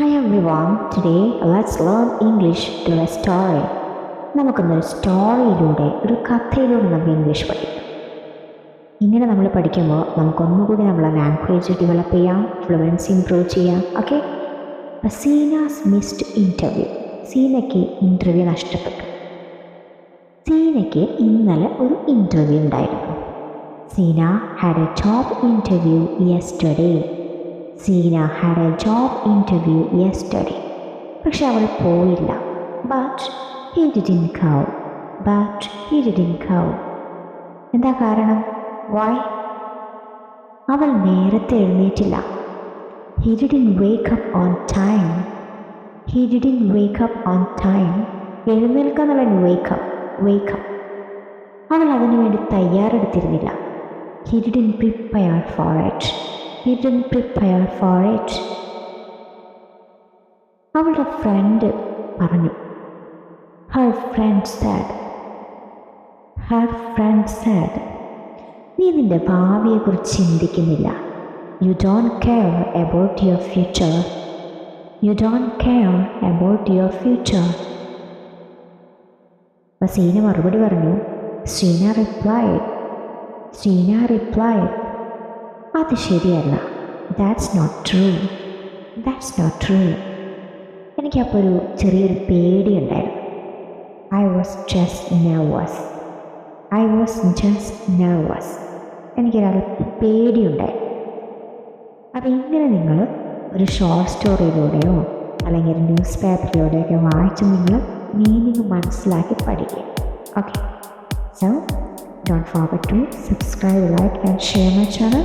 Hi everyone, today let's learn English through a story. നമുക്കൊന്നൊരു സ്റ്റോറിയിലൂടെ ഒരു കഥയിലൂടെ നമുക്ക് ഇംഗ്ലീഷ് പഠിക്കാം. ഇങ്ങനെ നമ്മൾ പഠിക്കുമ്പോൾ നമുക്കൊന്നുകൂടി നമ്മളെ ലാംഗ്വേജ് ഡെവലപ്പ് ചെയ്യാം ഫ്ലുവൻസി ഇമ്പ്രൂവ് ചെയ്യാം ഓക്കെ സീനാസ് മിസ്ഡ് ഇന്റർവ്യൂ സീനയ്ക്ക് ഇന്റർവ്യൂ നഷ്ടപ്പെട്ടു. സീനയ്ക്ക് ഇന്നലെ ഒരു ഇന്റർവ്യൂ ഉണ്ടായിരുന്നു. Seena had a top interview yesterday Seena had a job interview yesterday പക്ഷെ അവൾ പോയില്ല. But he didn't go but he didn't go എന്താ കാരണം? വൈ അവൾ നേരത്തെ എഴുന്നേറ്റില്ല. He didn't wake up on time he didn't wake up on time എഴുന്നേൽക്കുന്നവൻ wake up wake up അവൾ അതിനു വേണ്ടി തയ്യാറെടുത്തിരുന്നില്ല. He didn't prepare for it he didn't prepare for it അവളുടെ friend പറഞ്ഞു. Her friend said her friend said നീ നിന്റെ ഭാവിയെക്കുറിച്ച് ചിന്തിക്കുന്നില്ല. You don't care about your future you don't care about your future അപ്പോൾ സീന മറുപടി പറഞ്ഞു. സീന റിപ്ലൈ സീന റിപ്ലൈഡ് അത് ശരിയല്ല. That's not true that's not true എനിക്കപ്പോൾ ഒരു ചെറിയൊരു പേടിയുണ്ടായിരുന്നു. I was just nervous I was just nervous എനിക്കൊരാൾ പേടിയുണ്ടായിരുന്നു. അപ്പോൾ ഇങ്ങനെ നിങ്ങൾ ഒരു ഷോർട്ട് സ്റ്റോറിയിലൂടെയോ അല്ലെങ്കിൽ ന്യൂസ് പേപ്പറിലൂടെയൊക്കെ വായിച്ച് നിങ്ങൾ മീനിങ് മനസ്സിലാക്കി പഠിക്കുക. Okay so don't forget to subscribe like and share my channel